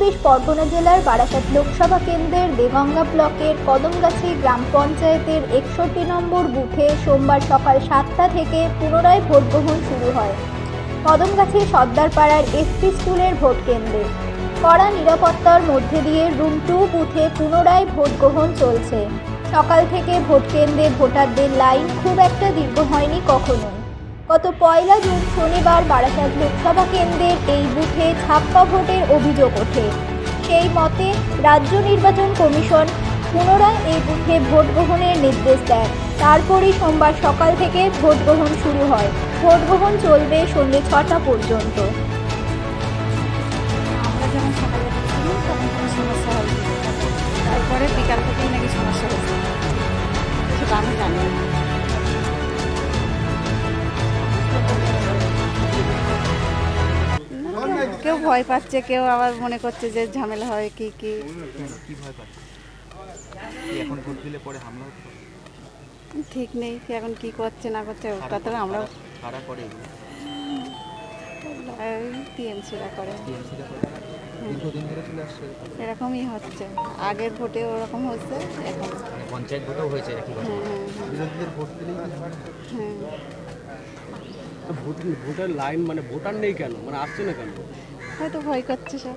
চব্বিশ পরগনা জেলার বারাসাত লোকসভা কেন্দ্রের দেগঙ্গা ব্লকের কদমগাছি গ্রাম পঞ্চায়েতের একষট্টি নম্বর বুথে সোমবার সকাল সাতটা থেকে পুনরায় ভোট গ্রহণ শুরু হয়। কদমগাছি সর্দারপাড়ার এসপি স্কুলের ভোট কেন্দ্রে। কড়া নিরাপত্তার মধ্যে দিয়ে রুম টু বুথে পুনরায় ভোট গ্রহণ চলছে। সকাল থেকে ভোট কেন্দ্রে ভোটারদের লাইন খুব একটা দীর্ঘ হয়নি কখনোই। গত পয়লা জুন শনিবার বারাসাত লোকসভা কেন্দ্রের এই বুথে ছাপ্পা ভোটের অভিযোগ ওঠে। সেই মতে রাজ্য নির্বাচন কমিশন পুনরায় এই বুথে ভোট গ্রহণের নির্দেশ দেয়। তারপরই সোমবার সকাল থেকে ভোট গ্রহণ শুরু হয়। ভোট গ্রহণ চলবে সন্ধ্যে ছটা পর্যন্ত। তারপরে বিকাল থেকেই নাকি সমস্যা আমি জানি ভয় পাচ্ছে, কেউ আবার মনে করছে যে ঝামেলা হয় কি কি? ঠিক নেই এখন কি করছে, না করছে, ওটা তো আমরা টিএমসিরা করে এরকমই হচ্ছে আগের ভোটে ওরকম হচ্ছে পঞ্চায়েত ভোটেও হয়েছে হ্যাঁ হ্যাঁ হ্যাঁ? হ্যাঁ ভোটার লাইন মানে ভোটার নেই কেন মানে আসছে না কেন হয়তো ভয় করছে সব।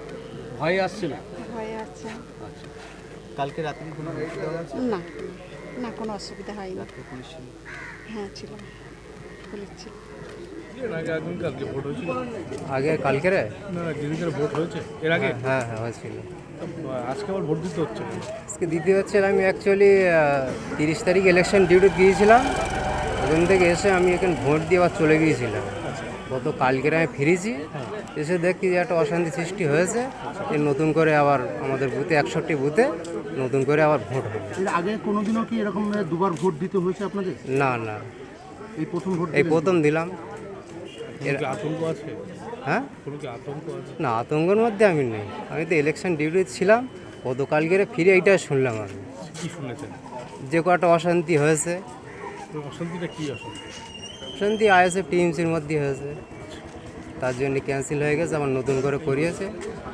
ভয় আসছে না ভয় আছে। আচ্ছা। কালকে রাতে কি কোনো হয়েছে? না না কোনো অসুবিধা হয়নি। রাত্রে পুলিশ ছিল? হ্যাঁ ছিল। পুলিশ ছিল। আগে একদিন কালকে ভোট হয়েছিল। আগে কালকেরে? না না যেদিনের ভোট হয়েছে এর আগে? হ্যাঁ হ্যাঁ হয়েছিল। তো, আহ, আজকে আবার ভোট দিতে হচ্ছে কেন? আজকে দিতে হচ্ছে আমি অ্যাকচুয়ালি তিরিশ তারিখ ইলেকশন ডিউটি গিয়েছিলাম। ওখান থেকে এসে আমি এখানে ভোট দিয়ে আবার চলে গিয়েছিলাম। গত কালকের আমি ফিরেছি। এসে দেখি যে একটা অশান্তি সৃষ্টি হয়েছে। এর নতুন করে আবার আমাদের বুথে একষট্টি বুথে নতুন করে আবার ভোট হবে। এর আগে কোনোদিনও কি এরকম দুবার ভোট দিতে হয়েছে আপনাদের? না না। এই প্রথম ভোট এই প্রথম দিলাম। কি আতঙ্ক আছে? হ্যাঁ? কোনো কি আতঙ্ক আছে? না আতঙ্কের মধ্যে আমি নেই। আমি তো ইলেকশন ডিউটি ছিলাম। গত কালকেরে ফিরে এইটা শুনলাম আমি। কি শুনেছেন? যে কটা অশান্তি হয়েছে। অশান্তিটা কি অশান্তি? অশান্তি আইএসএফ টিএমসির মধ্যে হয়েছে। তার জন্য ক্যান্সেল হয়ে গেছে আবার নতুন করে করিয়েছে।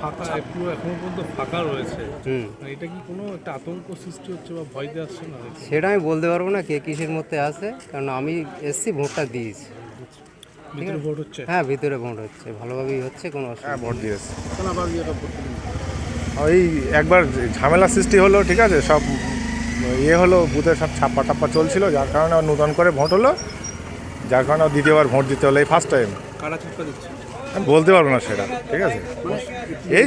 ফাঁকা একটু এখনও পর্যন্ত ফাঁকা রয়েছে। হুম। মানে এটা কি কোনো একটা আতঙ্ক সৃষ্টি হচ্ছে বা ভয় দিয়ে আসছে না? সেটা আমি বলতে পারব না কে কিসের মধ্যে আছে কারণ আমি এসছি ভোটটা দিয়েছি। ভিতরে ভোট হচ্ছে? হ্যাঁ ভিতরে ভোট হচ্ছে। ভালোভাবেই হচ্ছে কোনো অসুবিধা ভোট দিয়েছে। ওই একবার ঝামেলা সৃষ্টি হলো ঠিক আছে সব ইয়ে হলো বুথে সব ছাপ্পা টাপ্পা চলছিল যার কারণে নতুন করে ভোট হলো। যার কারণে দ্বিতীয়বার ভোট দিতে হলে এই ফার্স্ট টাইম আমি বলতে পারব না সেটা ঠিক আছে? এই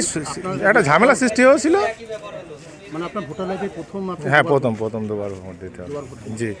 একটা ঝামেলা সৃষ্টি হয়েছিল। মানে হ্যাঁ প্রথম প্রথম দুবার ভোট দিতে হবে। জি।